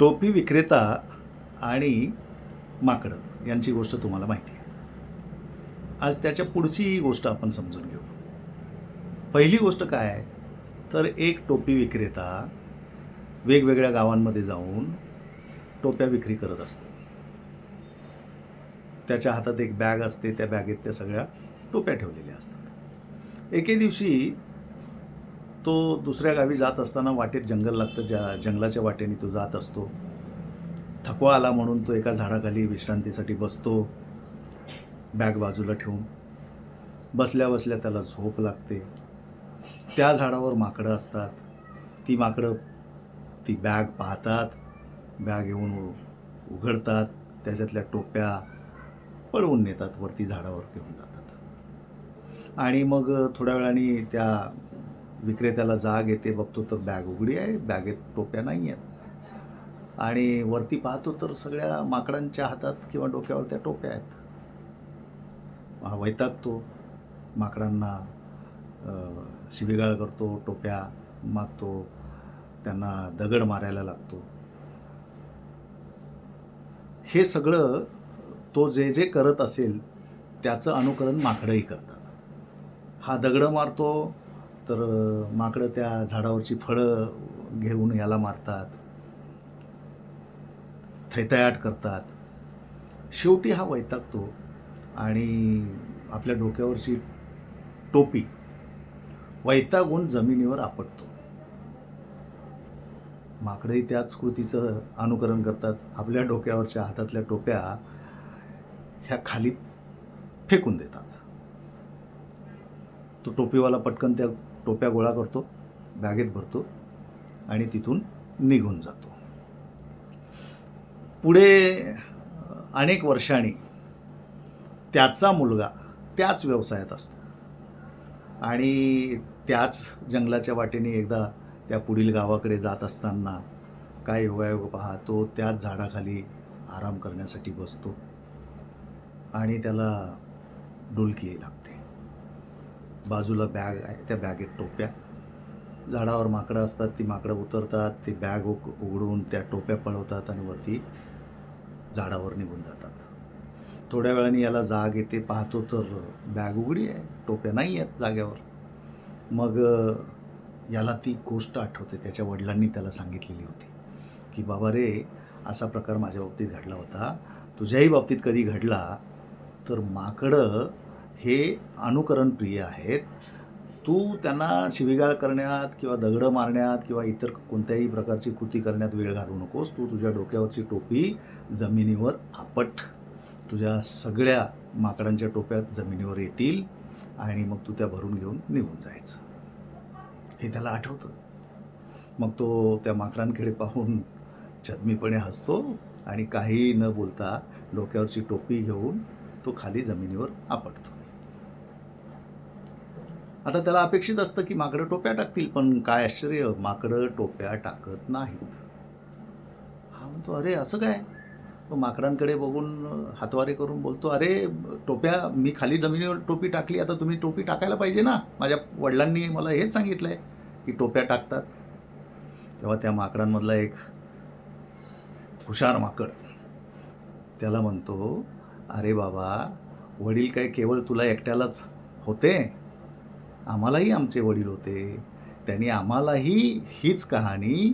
टोपी विक्रेता आणि माकडं यांची गोष्ट तुम्हाला माहिती आहे. आज त्याच्या पुढची गोष्ट आपण समजून घेऊ. पहिली गोष्ट काय आहे? तर एक टोपी विक्रेता वेगवेगळ्या गावांमध्ये जाऊन टोप्या विक्री करत असतो. त्याच्या हातात एक बॅग असते त्या बॅगेत त्या सगळ्या टोप्या ठेवलेल्या असतात. एके दिवशी तो दुसऱ्या गावी जात असताना वाटेत जंगल लागतं ज्या जंगलाच्या वाटेने तो जात असतो. थकवा आला म्हणून तो एका झाडाखाली विश्रांतीसाठी बसतो बॅग बाजूला ठेवून. बसल्या बसल्या त्याला झोप लागते. त्या झाडावर माकडं असतात. ती माकडं ती बॅग पाहतात बॅग येऊन उघडतात त्याच्यातल्या टोप्या पळवून नेतात वरती झाडावर घेऊन जातात. आणि मग थोड्या वेळाने त्या विक्रेत्याला जाग येते बघतो तर बॅग उघडी आहे बॅगेत टोप्या नाही आहेत. आणि वरती पाहतो तर सगळ्या माकडांच्या हातात किंवा डोक्यावर त्या टोप्या आहेत. हा वैतागतो माकडांना शिबिगाळ शिवीगाळ करतो टोप्या मागतो त्यांना दगड मारायला लागतो. हे सगळं तो जे जे करत असेल त्याचं अनुकरण माकडंही करतात. हा दगडं मारतो तर माकडं त्या झाडावरची फळं घेऊन याला मारतात. थैतयाट करतात. शेवटी हा वैतागतो आणि आपल्या डोक्यावरची टोपी वैतागून जमिनीवर आपटतो. माकडंही त्याच कृतीचं अनुकरण करतात. आपल्या डोक्यावरच्या हातातल्या टोप्या ह्या खाली फेकून देतात. तो टोपीवाला पटकन त्या टोप्या गोळा करतो बॅगेत भरतो आणि तिथून निघून जातो. पुढे अनेक वर्षांनी त्याचा मुलगा त्याच व्यवसायात असतो. आणि त्याच जंगलाच्या वाटेने एकदा त्या पुढील गावाकडे जात असताना काय योगायोग पाहतो त्याच झाडाखाली आराम करण्यासाठी बसतो आणि त्याला डुलकी लागते. बाजूला बॅग आहे त्या बॅगेत टोप्या. झाडावर माकडं असतात ती माकडं उतरतात ती बॅग उक उघडून त्या टोप्या पळवतात आणि वरती झाडावर निघून जातात. थोड्या वेळाने याला जाग येते पाहतो तर बॅग उघडी आहे टोप्या नाही आहेत जाग्यावर मग याला ती गोष्ट आठवते त्याच्या वडिलांनी त्याला सांगितलेली होती की बाबा रे असा प्रकार माझ्या बाबतीत घडला होता. तुझ्याही बाबतीत कधी घडला तर माकडं हे अनुकरण प्रिय आहेत. तू त्यांना शिवीगाळ करण्यात किंवा दगडं मारण्यात किंवा इतर कोणत्याही प्रकारची कृती करण्यात वेळ घालवू नकोस. तू तुझ्या डोक्यावरची टोपी जमिनीवर आपट. तुझ्या सगळ्या माकडांच्या टोप्यात जमिनीवर येतील आणि मग तू त्या भरून घेऊन निघून जायचं. हे त्याला आठवतं. मग तो त्या माकडांकडे पाहून छदमीपणे हसतो आणि काही न बोलता डोक्यावरची टोपी घेऊन तो खाली जमिनीवर आपटतो. आता त्याला अपेक्षित असतं की माकडं टोप्या टाकतील पण काय आश्चर्य माकडं टोप्या टाकत नाहीत. हा म्हणतो अरे असं काय? तो माकडांकडे बघून हातवारे करून बोलतो अरे टोप्या मी खाली जमिनीवर टोपी टाकली आता तुम्ही टोपी टाकायला पाहिजे ना? माझ्या वडिलांनी मला हेच सांगितलं आहे की टोप्या टाकतात. तेव्हा त्या माकडांमधला एक हुशार माकड त्याला म्हणतो अरे बाबा वडील काय केवळ तुला एकट्यालाच होते? आम्हालाही आमचे वडील होते. त्यांनी आम्हालाही हीच कहाणी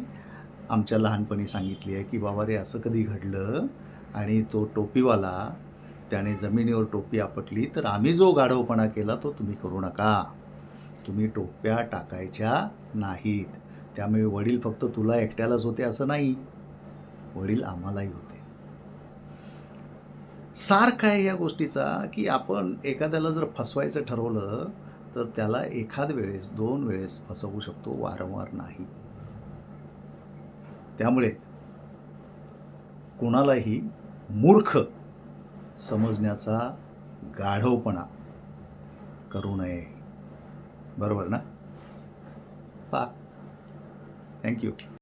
आमच्या लहानपणी सांगितली आहे की बाबा रे असं कधी घडलं आणि तो टोपीवाला त्याने जमिनीवर टोपी आपटली तर आम्ही जो गाढवपणा केला तो तुम्ही करू नका. तुम्ही टोप्या टाकायच्या नाहीत. त्यामुळे वडील फक्त तुला एकट्यालाच होते असं नाही. वडील आम्हालाही होते. सार काय या गोष्टीचा की आपण एखाद्याला जर फसवायचं ठरवलं तर त्याला एखाद वेळेस दोन वेळेस फसवू शकतो वारंवार नाही. त्यामुळे कोणालाही मूर्ख समजण्याचा गाढवपणा करू नये. बरोबर ना? पा थँक्यू